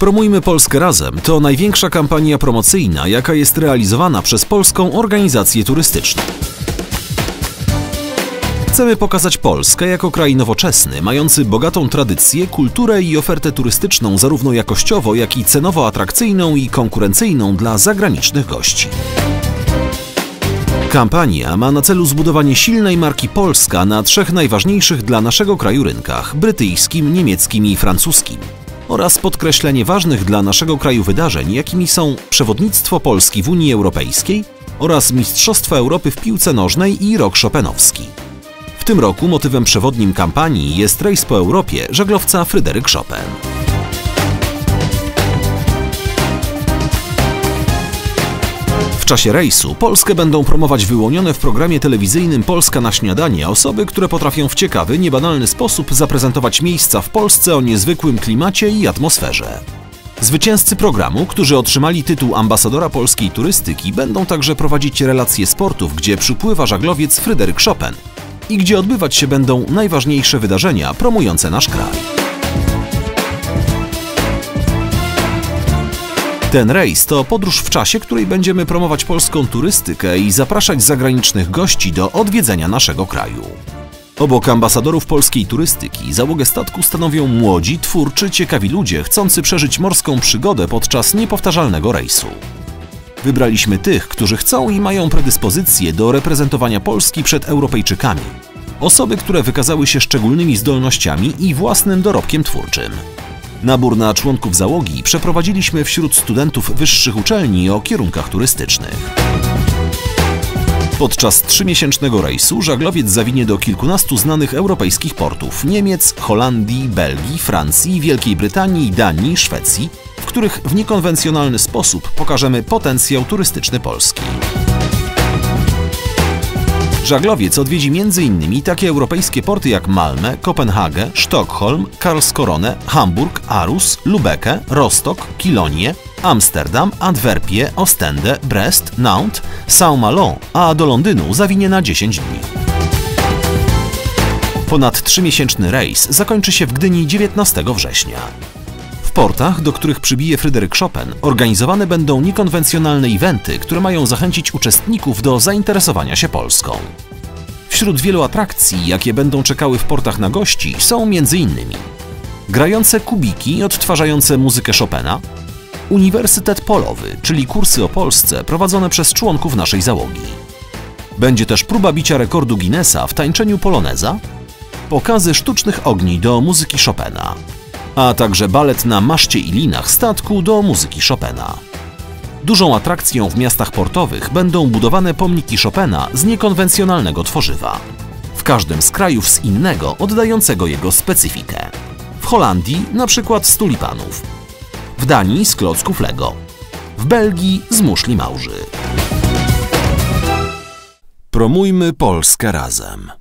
Promujmy Polskę Razem to największa kampania promocyjna, jaka jest realizowana przez Polską Organizację Turystyczną. Chcemy pokazać Polskę jako kraj nowoczesny, mający bogatą tradycję, kulturę i ofertę turystyczną zarówno jakościowo, jak i cenowo atrakcyjną i konkurencyjną dla zagranicznych gości. Kampania ma na celu zbudowanie silnej marki Polska na trzech najważniejszych dla naszego kraju rynkach brytyjskim, niemieckim i francuskim oraz podkreślenie ważnych dla naszego kraju wydarzeń, jakimi są przewodnictwo Polski w Unii Europejskiej oraz Mistrzostwa Europy w piłce nożnej i rok Chopinowski. W tym roku motywem przewodnim kampanii jest rejs po Europie żaglowca Fryderyk Chopin. Czasie rejsu Polskę będą promować wyłonione w programie telewizyjnym Polska na śniadanie osoby, które potrafią w ciekawy, niebanalny sposób zaprezentować miejsca w Polsce o niezwykłym klimacie i atmosferze. Zwycięzcy programu, którzy otrzymali tytuł ambasadora polskiej turystyki, będą także prowadzić relacje sportów, gdzie przypływa żaglowiec Fryderyk Chopin i gdzie odbywać się będą najważniejsze wydarzenia promujące nasz kraj. Ten rejs to podróż w czasie, której będziemy promować polską turystykę i zapraszać zagranicznych gości do odwiedzenia naszego kraju. Obok ambasadorów polskiej turystyki załogę statku stanowią młodzi, twórczy, ciekawi ludzie chcący przeżyć morską przygodę podczas niepowtarzalnego rejsu. Wybraliśmy tych, którzy chcą i mają predyspozycje do reprezentowania Polski przed Europejczykami. Osoby, które wykazały się szczególnymi zdolnościami i własnym dorobkiem twórczym. Nabór na członków załogi przeprowadziliśmy wśród studentów wyższych uczelni o kierunkach turystycznych. Podczas trzymiesięcznego rejsu żaglowiec zawinie do kilkunastu znanych europejskich portów Niemiec, Holandii, Belgii, Francji, Wielkiej Brytanii, Danii, Szwecji, w których w niekonwencjonalny sposób pokażemy potencjał turystyczny Polski. Żaglowiec odwiedzi m.in. takie europejskie porty jak Malmö, Kopenhagę, Sztokholm, Karlskrone, Hamburg, Aarhus, Lübeck, Rostock, Kilonie, Amsterdam, Antwerpie, Ostende, Brest, Nantes, Saint-Malo, a do Londynu zawinie na 10 dni. Ponad trzymiesięczny rejs zakończy się w Gdyni 19 września. W portach, do których przybije Fryderyk Chopin, organizowane będą niekonwencjonalne eventy, które mają zachęcić uczestników do zainteresowania się Polską. Wśród wielu atrakcji, jakie będą czekały w portach na gości, są m.in. grające kubiki odtwarzające muzykę Chopina, Uniwersytet Polowy, czyli kursy o Polsce prowadzone przez członków naszej załogi. Będzie też próba bicia rekordu Guinnessa w tańczeniu poloneza, pokazy sztucznych ogni do muzyki Chopina, a także balet na maszcie i linach statku do muzyki Chopina. Dużą atrakcją w miastach portowych będą budowane pomniki Chopina z niekonwencjonalnego tworzywa. W każdym z krajów z innego, oddającego jego specyfikę. W Holandii na przykład z tulipanów, w Danii z klocków Lego, w Belgii z muszli małży. Promujmy Polskę razem.